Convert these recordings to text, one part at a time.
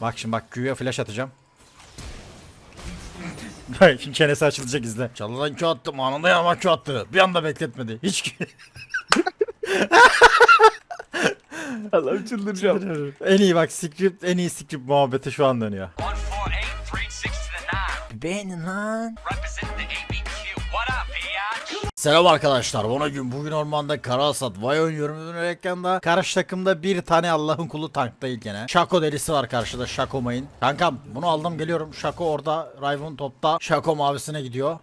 Bak şimdi bak Q'ya flash atacağım. Şimdi çenesi açılacak izle. Çalıdan Q attım anında yanıma Q attı. Bir anda bekletmedi. Hiç Allah'ım çıldıracağım. en iyi bak script en iyi script muhabbeti şu an dönüyor. 148, 360 to the nine. Beğenin lan. Selam arkadaşlar. Bana gün bugün ormanda Karasat Vay oynuyorum. Ürün ekranda. Karşı takımda bir tane Allah'ın kulu tank değil gene. Şako delisi var karşıda. Şako main. Kankam bunu aldım geliyorum. Şako orada. Riven topta. Şako mavisine gidiyor.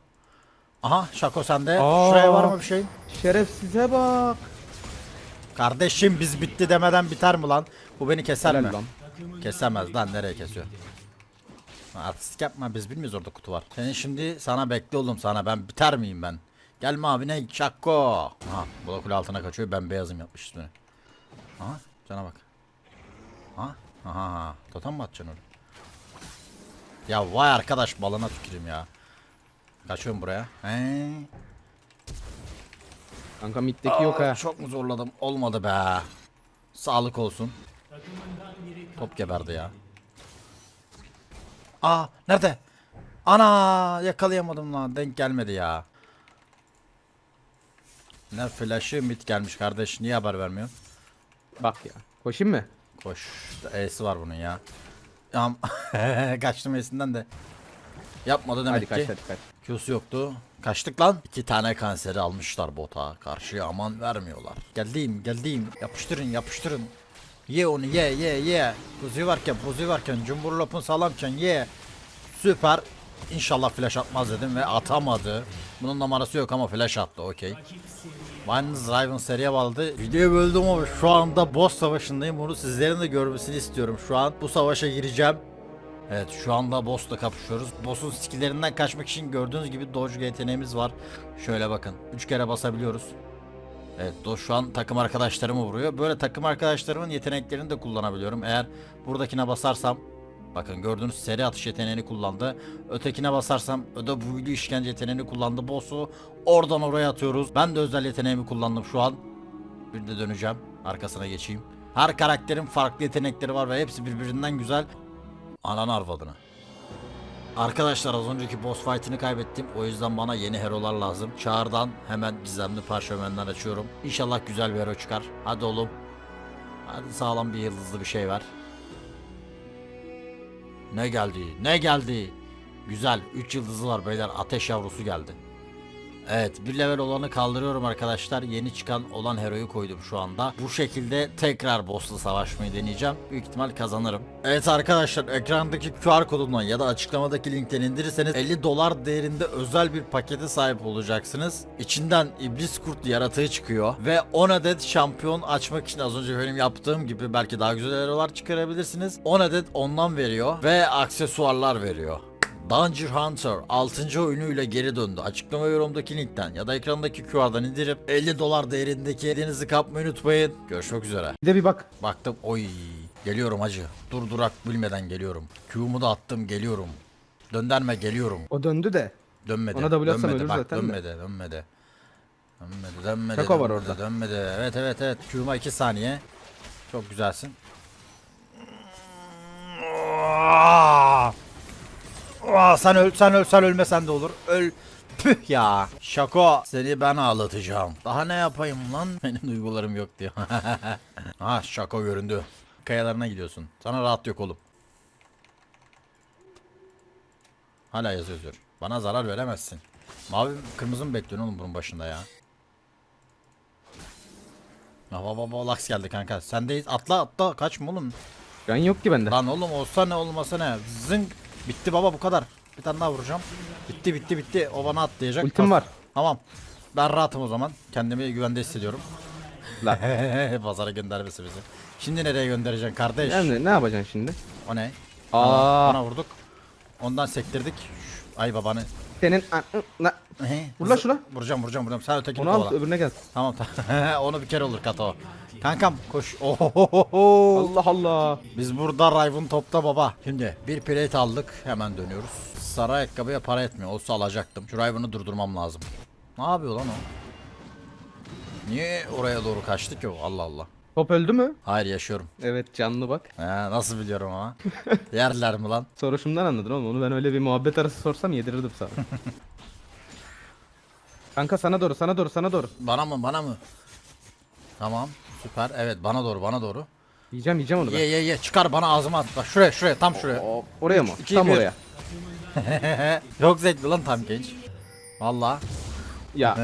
Aha Şako sende. Aa. Şuraya var mı bir şey? Şerefsize bak. Kardeşim biz bitti demeden biter mi lan? Bu beni keser Helal mi? lan. Kesemez lan nereye kesiyor? Artistik yapma biz bilmiyoruz orada kutu var. Senin şimdi sana bekle oğlum sana ben biter miyim ben? Gelme abi ne çakko. Aha bu da kule altına kaçıyor ben beyazım yapmış üstüne. Aha cana bak. Ha? Aha, aha. Totem mi atacaksın öyle? Ya vay arkadaş balına tüküreyim ya. Kaçıyorum buraya. He. Kanka middeki yok ha. Çok mu zorladım? Olmadı be. Sağlık olsun. Top geberdi ya. Aa nerede? Ana yakalayamadım lan. Denk gelmedi ya. Ne flash'ı mid gelmiş kardeş. Niye haber vermiyorsun? Bak ya. Koşayım mı? Koş. E'si var bunun ya. Yam Kaçtım E'sinden de. Yapmadı demek hadi ki. kaç hadi kaç. Q'su yoktu. Kaçtık lan. İki tane kanseri almışlar bota. Karşıya aman vermiyorlar. Geldim geldim. Yapıştırın yapıştırın. Ye onu ye ye ye. Buzi varken buzi varken cumburlopun salamken ye. Süper. İnşallah flash atmaz dedim ve atamadı. Bunun numarası yok ama flash attı okey. Yalnız Riven seriye bağladı. Videoyu böldüm ama şu anda boss savaşındayım. Bunu sizlerin de görmesini istiyorum. Şu an bu savaşa gireceğim. Evet şu anda boss'la kapışıyoruz. Boss'un skill'lerinden kaçmak için gördüğünüz gibi dodge yeteneğimiz var. Şöyle bakın. 3 kere basabiliyoruz. Evet do şu an takım arkadaşlarımı vuruyor. Böyle takım arkadaşlarımın yeteneklerini de kullanabiliyorum. Eğer buradakine basarsam Bakın gördüğünüz seri atış yeteneğini kullandı. Ötekine basarsam öde büyülü işkence yeteneğini kullandı. Boss'u oradan oraya atıyoruz. Ben de özel yeteneğimi kullandım şu an. Bir de döneceğim. Arkasına geçeyim. Her karakterin farklı yetenekleri var ve hepsi birbirinden güzel. Anan arvadına. Arkadaşlar az önceki boss fight'ini kaybettim. O yüzden bana yeni hero'lar lazım. Çağrı'dan hemen gizemli parşömenler açıyorum. İnşallah güzel bir hero çıkar. Hadi oğlum. Hadi sağlam bir yıldızlı bir şey ver. Ne geldi? Ne geldi? Güzel. 3 yıldızı var beyler. Ateş yavrusu geldi. Evet bir level olanı kaldırıyorum arkadaşlar. Yeni çıkan olan heroyu koydum şu anda. Bu şekilde tekrar boss'la savaşmayı deneyeceğim. Büyük ihtimal kazanırım. Evet arkadaşlar ekrandaki QR kodundan ya da açıklamadaki linkten indirirseniz 50 dolar değerinde özel bir pakete sahip olacaksınız. İçinden iblis kurt yaratığı çıkıyor ve 10 adet şampiyon açmak için az önce benim yaptığım gibi belki daha güzel herolar çıkarabilirsiniz. 10 adet ondan veriyor ve aksesuarlar veriyor. Danger Hunter 6. oyunuyla geri döndü. Açıklama yorumdaki linkten ya da ekrandaki QR'dan indirip 50 dolar değerindeki hediyenizi kapmayı unutmayın. Görüşmek üzere. Bir de bir bak. Baktım oy geliyorum hacı. Dur durak bilmeden geliyorum. Q'mu da attım geliyorum. Dönderme geliyorum. O döndü de. Dönmedi. Ona atsam dönmedi. ölür Bak, zaten de. dönmedi, dönmedi. Dönmedi, dönmedi. Var dönmedi, orada. Dönmedi. Evet, evet, evet. Q'ma 2 saniye. Çok güzelsin. Aa, sen öl, sen öl, sen ölmesen de olur. Öl. Püh ya. Şako. Seni ben ağlatacağım. Daha ne yapayım lan? Benim duygularım yok diyor. ha şako göründü. Kayalarına gidiyorsun. Sana rahat yok oğlum. Hala yazıyor. Bana zarar veremezsin. Mavi kırmızı mı bekliyorsun oğlum bunun başında ya? Baba baba Lux geldi kanka. Sendeyiz. Atla atla. Kaçma oğlum. Can yok ki bende. Lan oğlum olsa ne olmasa ne. Zınk. Bitti baba bu kadar. Bir tane daha vuracağım. Bitti bitti bitti. O bana atlayacak. Ultim var. Tamam. Ben rahatım o zaman. Kendimi güvende hissediyorum. Lan. Pazara göndermesi bizi. Şimdi nereye göndereceksin kardeş? Yani ne yapacaksın şimdi? O ne? Aa. Ona vurduk. Ondan sektirdik. Ay babanı. Senin an- na- Ehe, Vur lan şuna. Vuracağım vuracağım vuracağım. Sen ötekini onu al kovala. öbürüne gel. Tamam tamam. Onu bir kere olur Kato. Kankam koş. Ohohoho. Allah Allah. Biz burada Riven topta baba. Şimdi bir plate aldık. Hemen dönüyoruz. Sarı ayakkabıya para etmiyor. Olsa alacaktım. Şu Riven'ı durdurmam lazım. Ne yapıyor lan o? Niye oraya doğru kaçtı ki o? Allah Allah. Top öldü mü? Hayır yaşıyorum. Evet canlı bak. He, nasıl biliyorum ama. Yerler mi lan? Soruşumdan anladın oğlum. Onu ben öyle bir muhabbet arası sorsam yedirirdim sana. Kanka sana doğru sana doğru sana doğru. Bana mı bana mı? Tamam süper evet bana doğru bana doğru. Yiyeceğim yiyeceğim onu ben. Ye ye ye çıkar bana ağzıma at. Bak şuraya şuraya tam şuraya. Hop, oraya mı? iki, Tam bir. oraya. Çok zevkli lan tam genç. Valla. Ya.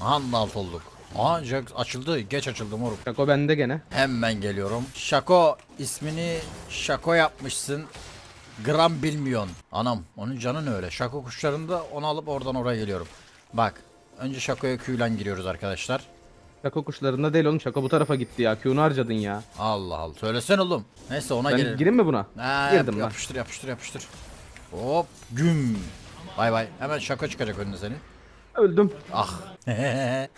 Handalt olduk. Aa Jax açıldı. Geç açıldı moruk. Şako bende gene. Hemen geliyorum. Şako ismini Şako yapmışsın. Gram bilmiyorsun. Anam onun canı ne öyle. Şako kuşlarında onu alıp oradan oraya geliyorum. Bak. Önce Şako'ya Q'len giriyoruz arkadaşlar. Şako kuşlarında değil oğlum. Şako bu tarafa gitti ya. Q'nu harcadın ya. Allah Allah. Söylesen oğlum. Neyse ona Ben gelelim. gireyim mi buna? Ha, Girdim lan. yapıştır yapıştır yapıştır. Hop güm. Bay bay. Hemen Şako çıkacak önüne seni. Öldüm. Ah.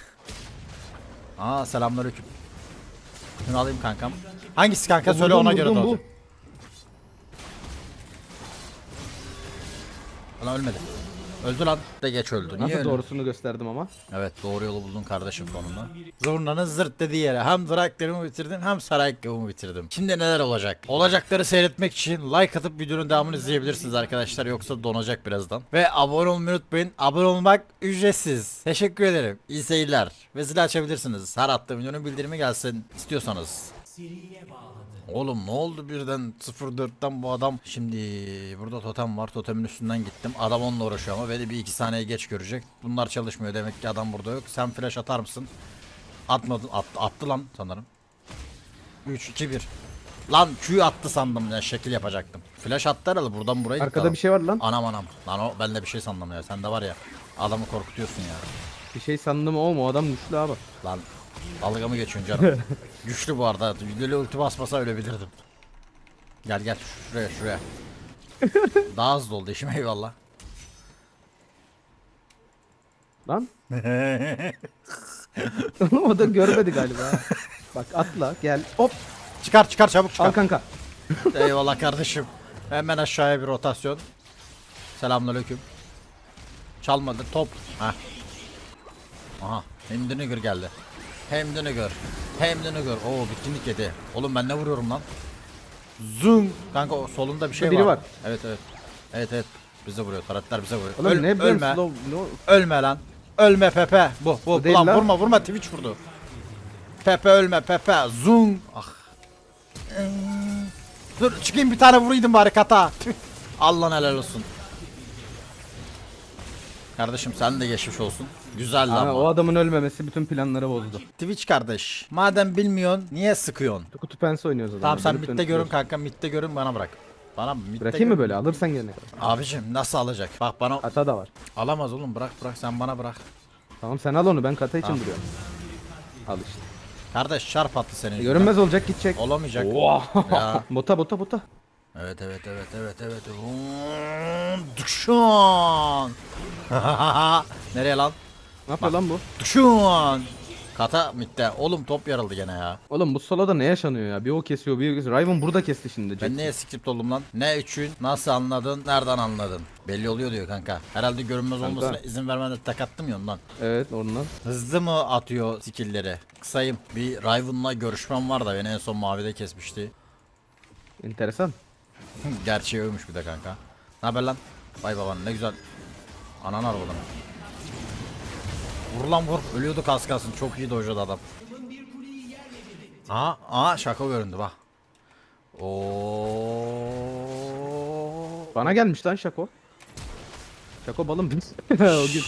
Aa selamünaleyküm. Şunu alayım kankam. Hangisi kanka söyle ona göre vurdum, doğru. Lan ölmedi. Öldü lan. De geç öldü. Niye Nasıl öldü? doğrusunu gösterdim ama. Evet doğru yolu buldun kardeşim sonunda. Zurnanın zırt dediği yere hem draklarımı bitirdim hem saray ayakkabımı bitirdim. Şimdi neler olacak? Olacakları seyretmek için like atıp videonun devamını izleyebilirsiniz arkadaşlar yoksa donacak birazdan. Ve abone olmayı unutmayın. Abone olmak ücretsiz. Teşekkür ederim. İyi seyirler. Ve zili açabilirsiniz. Her attığım videonun bildirimi gelsin istiyorsanız. Oğlum ne oldu birden? 04'ten bu adam. Şimdi burada totem var totemin üstünden gittim. Adam onunla uğraşıyor ama beni bir iki saniye geç görecek. Bunlar çalışmıyor demek ki adam burada yok. Sen flash atar mısın? Atmadın attı, attı lan sanırım. 3 2 1 Lan Q attı sandım ya şekil yapacaktım. Flash attı herhalde buradan buraya gitti Arkada adam. bir şey var lan. Anam anam. Lan o ben de bir şey sandım ya Sen de var ya Adamı korkutuyorsun ya. Bir şey sandım o adam güçlü abi. Lan dalga mı geçiyorsun canım? Güçlü bu arada. Böyle ulti basmasa ölebilirdim. Gel gel şuraya şuraya. Daha hızlı oldu işim eyvallah. Lan. Oğlum o da görmedi galiba. Bak atla gel. Hop Çıkar çıkar çabuk çıkar. al kanka. eyvallah kardeşim. Hemen aşağıya bir rotasyon. Selamünaleyküm. Çalmadı top. Heh. Aha. De gör geldi. Hem de gör. Hem de gör. Oo bitkinlik yedi. Oğlum ben ne vuruyorum lan? Zoom. Kanka o solunda bir şey Biri var. var. Evet evet. Evet evet. Bize vuruyor. Taratlar bize vuruyor. Oğlum Öl- ne ölme. slow no. Ölme lan. Ölme Pepe. Bu bu. Bu Ulan lan. vurma vurma Twitch vurdu. Pepe ölme Pepe. Zoom. Ah. Dur çıkayım bir tane vuruyordum bari kata. Tüh. Allah helal olsun. Kardeşim sen de geçmiş olsun. Güzel ama. o adamın ölmemesi bütün planları bozdu. Twitch kardeş. Madem bilmiyorsun niye sıkıyorsun? Kutu pense oynuyoruz adamla. Tamam sen Dönüp midde dönüp görün duruyoruz. kanka midde görün bana bırak. Bana midde Bırakayım mı görün. böyle alırsan gene. Abicim nasıl alacak? Bak bana Kata da var. alamaz oğlum bırak bırak sen bana bırak. Tamam sen al onu ben kata için duruyorum. Al işte. Kardeş çarp attı senin. yüzünden. Görünmez olacak gidecek. Olamayacak. Ya. bota bota bota. Evet evet evet evet evet. Duşun. Nereye lan? Ne yapıyor lan bu? Duşun. Kata mitte. Oğlum top yarıldı gene ya. Oğlum bu soloda ne yaşanıyor ya? Bir o kesiyor bir o kesiyor. Riven burada kesti şimdi. Ben neye script oldum lan? Ne üçün? Nasıl anladın? Nereden anladın? Belli oluyor diyor kanka. Herhalde görünmez Kanka. olmasına izin vermeden tek attım ya ondan. Evet ondan. Hızlı mı atıyor skillleri? Kısayım. Bir Riven'la görüşmem var da beni en son mavide kesmişti. Enteresan. Gerçeği övmüş bir de kanka. Ne haber lan? Vay baban ne güzel. Anan arabadan. Vur lan vur. Ölüyordu kas kalsın. Çok iyi dojladı adam. Aa, aa şaka göründü bak. Oo. Bana gelmiş lan Şako. Şako balım biz. o gün.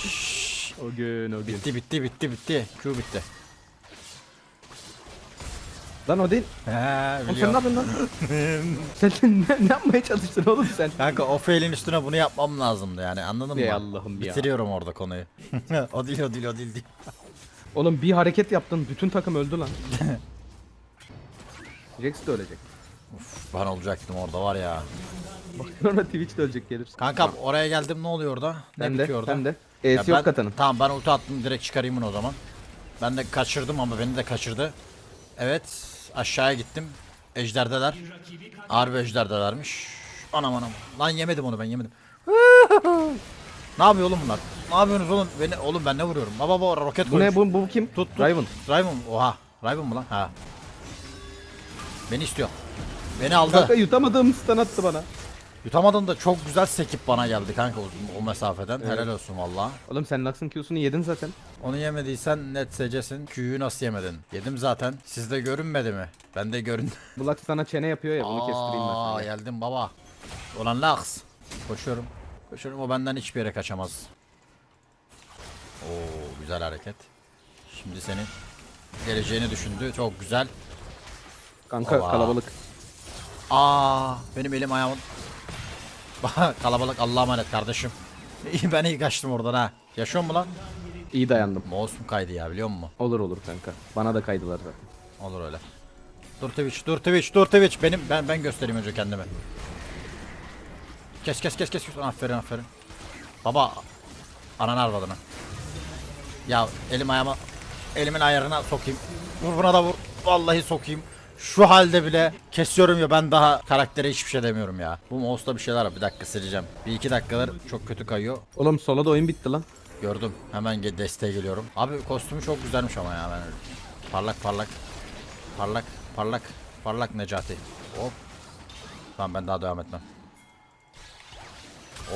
O gün o gün. Bitti bitti bitti bitti. Q bitti. Lan o değil. He Oğlum sen ne biliyorum. yapıyorsun lan? sen ne, ne yapmaya çalıştın oğlum sen? Kanka o fail'in üstüne bunu yapmam lazımdı yani anladın mı? Ey Allah'ım ya. Bitiriyorum orada konuyu. o değil o değil o değil. değil. Oğlum bir hareket yaptın bütün takım öldü lan. Jax de ölecek. Ben olacaktım orada var ya. Bak sonra Twitch de ölecek gelirsin. Kanka oraya geldim ne oluyor orada? Ne de, bitiyor orada? ben de. Ya E'si ben- yok katanın. Tamam ben ulti attım direkt çıkarayım bunu o zaman. Ben de kaçırdım ama beni de kaçırdı. Evet aşağıya gittim. Ejderdeler. Harbi ejderdelermiş. Anam anam. Lan yemedim onu ben yemedim. ne yapıyor oğlum bunlar? Ne yapıyorsunuz oğlum? Beni, oğlum ben ne vuruyorum? Baba baba roket Bu koymuş. ne bu, bu kim? Tut tut. Riven. Riven. Oha. Riven mı lan? Ha. Beni istiyor. Beni aldı. Kanka yutamadığım stun attı bana. Yutamadın da çok güzel sekip bana geldi kanka o, o mesafeden. Evet. Helal olsun valla. Oğlum sen Lux'ın Q'sunu yedin zaten. Onu yemediysen net secesin. Q'yu nasıl yemedin? Yedim zaten. Sizde görünmedi mi? Ben de görün. Bu Lux sana çene yapıyor ya bunu kestireyim ben Aa, geldim baba. Ulan Lux. Koşuyorum. Koşuyorum o benden hiçbir yere kaçamaz. Oo güzel hareket. Şimdi senin geleceğini düşündü. Çok güzel. Kanka Ova. kalabalık. Aa benim elim ayağım. Kalabalık Allah'a emanet kardeşim. İyi ben iyi kaçtım oradan ha. Yaşıyor mu lan? İyi dayandım. Mouse'um kaydı ya biliyor musun? Olur olur kanka. Bana da kaydılar zaten. Olur öyle. Dur Twitch, dur Twitch, dur Twitch. Benim ben ben göstereyim önce kendimi. Kes kes kes kes. kes. Aferin aferin. Baba ananı arvadını. Ya elim ayağıma elimin ayarına sokayım. Vur buna da vur. Vallahi sokayım. Şu halde bile kesiyorum ya ben daha karaktere hiçbir şey demiyorum ya. Bu mouse'da bir şeyler var. Bir dakika sileceğim. Bir iki dakikalar çok kötü kayıyor. Oğlum sola da oyun bitti lan. Gördüm. Hemen ge- desteğe geliyorum. Abi kostümü çok güzelmiş ama ya ben parlak parlak parlak parlak parlak Necati. Hop. Tamam ben daha devam etmem.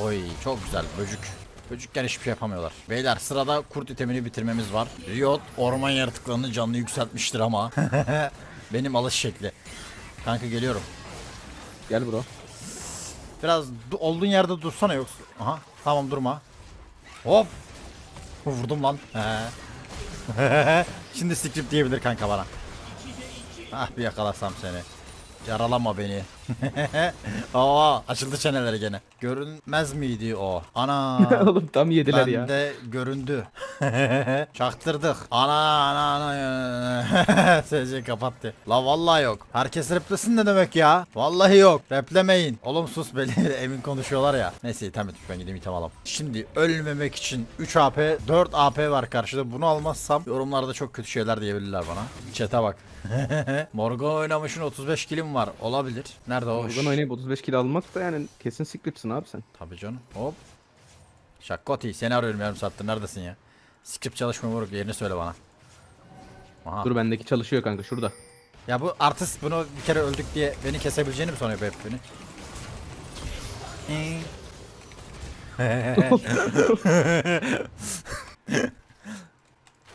Oy çok güzel böcük. Böcükken hiçbir şey yapamıyorlar. Beyler sırada kurt itemini bitirmemiz var. Riot orman yaratıklarının canını yükseltmiştir ama. Benim alış şekli. Kanka geliyorum. Gel bro. Biraz du- olduğun yerde dursana yoksa. Aha tamam durma. Hop. Vurdum lan. He. Şimdi script diyebilir kanka bana. Ah bir yakalasam seni. Yaralama beni. Aa açıldı çeneleri gene. Görünmez miydi o? Ana. Oğlum tam yediler ya. Bende göründü. Çaktırdık. Ana ana ana. SC kapattı. La vallahi yok. Herkes replesin ne demek ya? Vallahi yok. Replemeyin. Oğlum sus beni. Emin konuşuyorlar ya. Neyse item etmiş ben gideyim item alalım. Şimdi ölmemek için 3 AP 4 AP var karşıda. Bunu almazsam yorumlarda çok kötü şeyler diyebilirler bana. Chat'e bak. Morgan oynamışın 35 kilim var. Olabilir. Nerede o? Oradan oynayıp 35 kill almak da yani kesin scriptsin abi sen. Tabii canım. Hop. Şakkoti seni arıyorum yarım saattir. Neredesin ya? Script çalışmıyor moruk yerini söyle bana. Aha. Dur bendeki çalışıyor kanka şurada. Ya bu artist bunu bir kere öldük diye beni kesebileceğini mi sanıyor hep beni?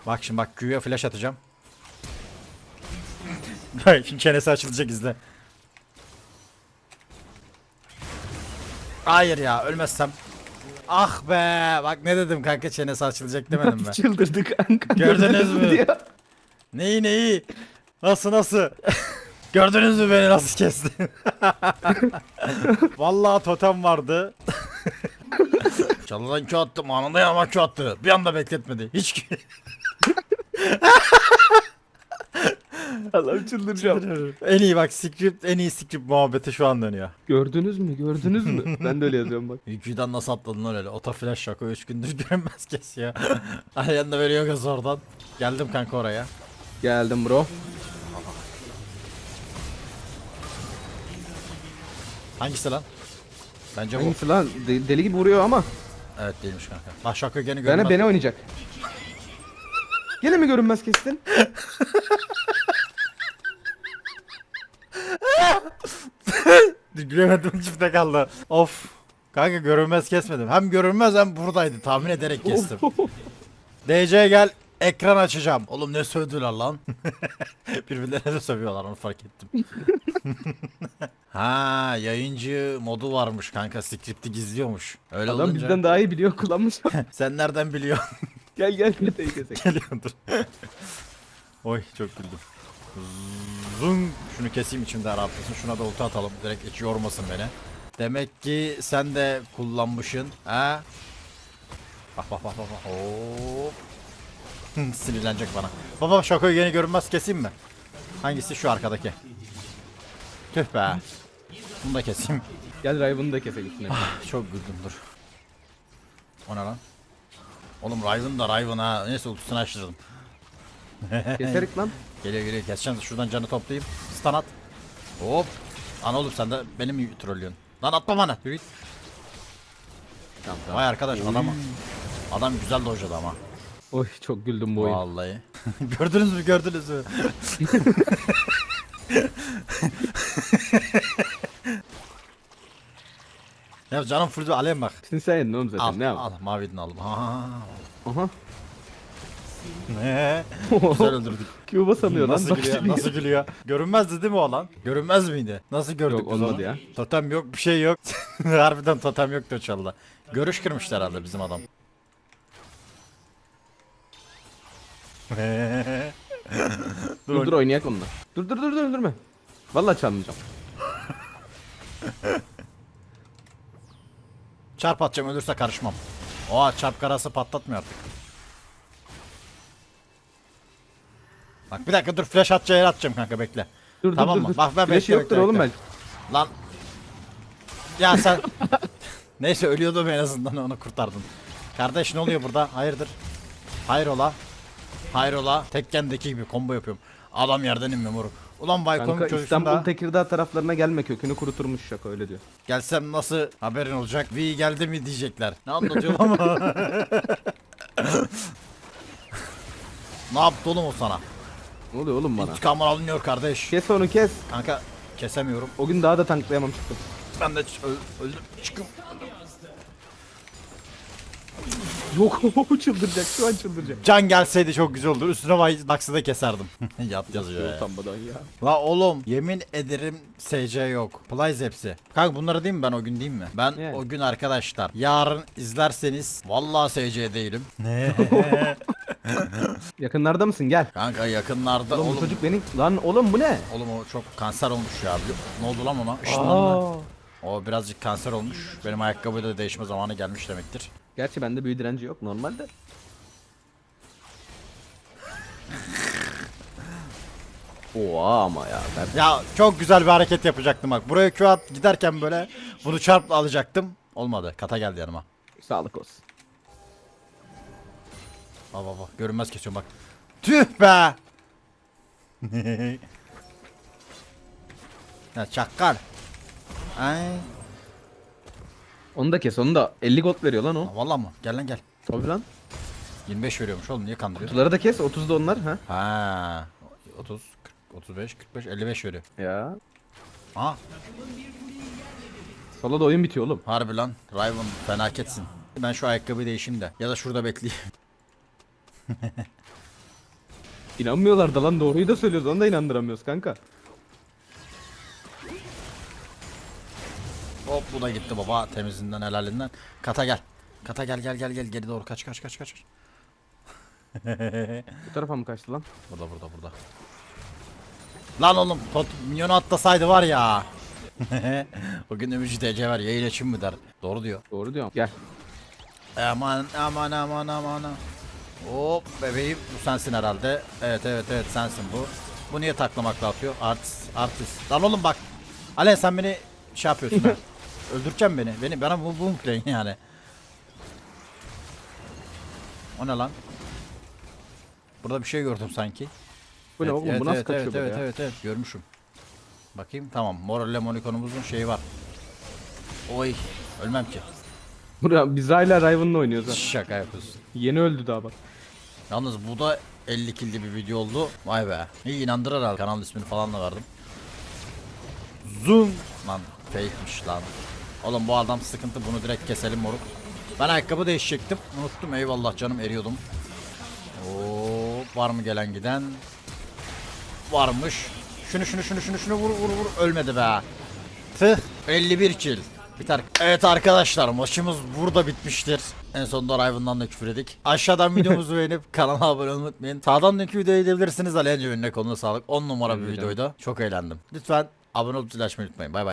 bak şimdi bak Q'ya flash atacağım. Bak şimdi çenesi açılacak izle. Hayır ya ölmezsem. Ah be bak ne dedim kanka çenesi açılacak demedim ben. Çıldırdı kanka. Gördünüz mü? Neyi neyi? Nasıl nasıl? Gördünüz mü beni nasıl kestim? Vallahi totem vardı. Çalıdan Q attım anında yanıma attı. Bir anda bekletmedi. Hiç Allah'ım çıldıracağım. en iyi bak script en iyi script muhabbeti şu an dönüyor. Gördünüz mü? Gördünüz mü? ben de öyle yazıyorum bak. Yüküden nasıl atladın lan öyle? Ota flash şaka 3 gündür görünmez kesiyor. Ay yanında veriyor gaz oradan. Geldim kanka oraya. Geldim bro. Hangisi lan? Bence bu. Hangisi lan? De- deli gibi vuruyor ama. Evet değilmiş kanka. Bak şaka gene Bana görünmez. beni oynayacak. Yine mi görünmez kestin? Gülemedim çifte kaldı. Of. Kanka görünmez kesmedim. Hem görünmez hem buradaydı. Tahmin ederek kestim. DC gel. Ekran açacağım. Oğlum ne sövdüler lan. Birbirlerine de sövüyorlar onu fark ettim. ha yayıncı modu varmış kanka. Script'i gizliyormuş. Öyle Adam olunca. bizden daha iyi biliyor kullanmış. Sen nereden biliyorsun? gel gel. Geliyordur. Oy çok güldüm. Zung. Şunu keseyim içimde rahatlasın. Şuna da ulti atalım. Direkt hiç yormasın beni. Demek ki sen de kullanmışsın. Ha? Bak bak bak bak. Hop. Sinirlenecek bana. Baba şakoyu yeni görünmez keseyim mi? Hangisi şu arkadaki? Tüh be. Bunu da keseyim. Gel Riven'ı da kesek üstüne. Çok güldüm dur. O ne lan? Oğlum Riven da Riven ha. Neyse ultisini açtırdım. Keserik lan. Geliyor geliyor keseceğim şuradan canı toplayayım. Stun at. Hop. Lan oğlum sen de beni mi trollüyorsun? Lan atma bana. Yürü git. Tamam Vay arkadaş adam Adam güzel dojladı ama. Oy çok güldüm bu oyun. Vallahi. gördünüz mü gördünüz mü? ya canım full alem bak. Şimdi sen yedin oğlum zaten Al, ne yap? al maviden aldım. Ha. Aha. Ne? Güzel öldürdük. Q basamıyor lan. Nasıl gülüyor? Nasıl gülüyor? Görünmezdi değil mi o lan? Görünmez miydi? Nasıl gördük Yok, biz olmadı onu? ya. Totem yok, bir şey yok. Harbiden totem yoktu o çalda. Görüş kırmışlar herhalde bizim adam. Dur dur oynayak onunla. Dur dur dur dur öldürme. Vallahi çalmayacağım. Çarp atacağım ölürse karışmam. Oha çarp karası patlatmıyor artık. Bak bir dakika dur flash atacağı yere atacağım kanka bekle. Dur Tamam dur mı? dur. Bak ben Flash'ı bekle, yoktur bekle, oğlum bekle. belki. Lan. Ya sen. Neyse ölüyordum en azından onu kurtardın. Kardeş ne oluyor burada? Hayırdır? Hayrola? Hayrola? Tekken'deki gibi combo yapıyorum. Adam yerden inmiyor moruk. Ulan Baykom Kanka İstanbul da Tekirdağ taraflarına gelme kökünü kuruturmuş şaka öyle diyor. gelsem nasıl haberin olacak? Vi geldi mi diyecekler. Ne anlatıyor ama? ne yaptı oğlum o sana? Ne oluyor oğlum bana? İntikamın alınıyor kardeş. Kes onu kes. Kanka kesemiyorum. O gün daha da tanklayamam çıktım. Ben de öl- öldüm. Çıkım. Yok çıldıracak şu an çıldıracak. Can gelseydi çok güzel olur. Üstüne vay naksı da keserdim. Yat yazıyor ya. Utanmadan ya. La oğlum yemin ederim SC yok. Plays hepsi. Kanka bunları diyeyim mi ben o gün diyeyim mi? Ben Yani. o gün arkadaşlar yarın izlerseniz vallahi SC değilim. Ne? Yakınlarda mısın gel. Kanka yakınlarda Oğlum, oğlum. bu çocuk benim. Lan oğlum bu ne? Oğlum o çok kanser olmuş ya. Ne oldu lan ona? Işınlandı. Aa. O birazcık kanser olmuş. Benim ayakkabıyı da değişme zamanı gelmiş demektir. Gerçi bende büyü direnci yok normalde. Oha ama ya. Ben... Ya çok güzel bir hareket yapacaktım bak. Buraya Q at giderken böyle bunu çarpla alacaktım. Olmadı. Kata geldi yanıma. Sağlık olsun. Bak bak bak. Görünmez kesiyorum bak. Tüh be. ya çakkal. Ay. Onu da kes onu da 50 gold veriyor lan o. Valla mı? Gel lan gel. Tabii lan. 25 veriyormuş oğlum niye kandırıyor? Kutuları da kes 30 da onlar ha. Ha. 30, 40, 35, 45, 55 veriyor. Ya. Aha. Sola da oyun bitiyor oğlum. Harbi lan. Riven fenaketsin. Ben şu ayakkabıyı değişeyim de. Ya da şurada bekleyeyim. İnanmıyorlar da lan doğruyu da söylüyoruz onu da inandıramıyoruz kanka. Hop bu da gitti baba temizinden helalinden. Kata gel. Kata gel gel gel gel geri doğru kaç kaç kaç kaç. Bu tarafa mı kaçtı lan? Burada burada burada. Lan oğlum pot minyonu atlasaydı var ya. Bugün Ümücü DC var yayın için mi der. Doğru diyor. Doğru diyorum. Gel. Aman aman aman aman. Hop bebeğim bu sensin herhalde. Evet evet evet sensin bu. Bu niye taklamakla atıyor? Artist artist. Lan oğlum bak. Alen sen beni şey yapıyorsun ha. Öldüreceğim beni. Beni bana bu bu yani. O ne lan? Burada bir şey gördüm sanki. Bu ne Evet, oğlum evet, bu nasıl evet, kaçıyor evet, evet, ya? evet, evet, görmüşüm. Bakayım tamam. Moralle Monikon'umuzun şeyi var. Oy ölmem ki. Buraya biz hala Riven'la oynuyoruz ha. Şaka yapıyorsun. Yeni öldü daha bak. Yalnız bu da 50 killi bir video oldu. Vay be. İyi inandırır herhalde. Kanal ismini falan da verdim. Zoom. Lan fake'miş lan. Oğlum bu adam sıkıntı bunu direkt keselim moruk. Ben ayakkabı değişecektim. Unuttum eyvallah canım eriyordum. Oo, var mı gelen giden? Varmış. Şunu şunu şunu şunu şunu vur vur vur ölmedi be. Tüh 51 kill. Biter. Evet arkadaşlar maçımız burada bitmiştir. En sonunda Riven'dan da küfür edik. Aşağıdan videomuzu beğenip kanala abone olmayı unutmayın. Sağdan linki videoyu edebilirsiniz. Ali Ence önüne koluna sağlık. 10 numara bir videoydu. Çok eğlendim. Lütfen abone olup zil açmayı unutmayın. Bay bay.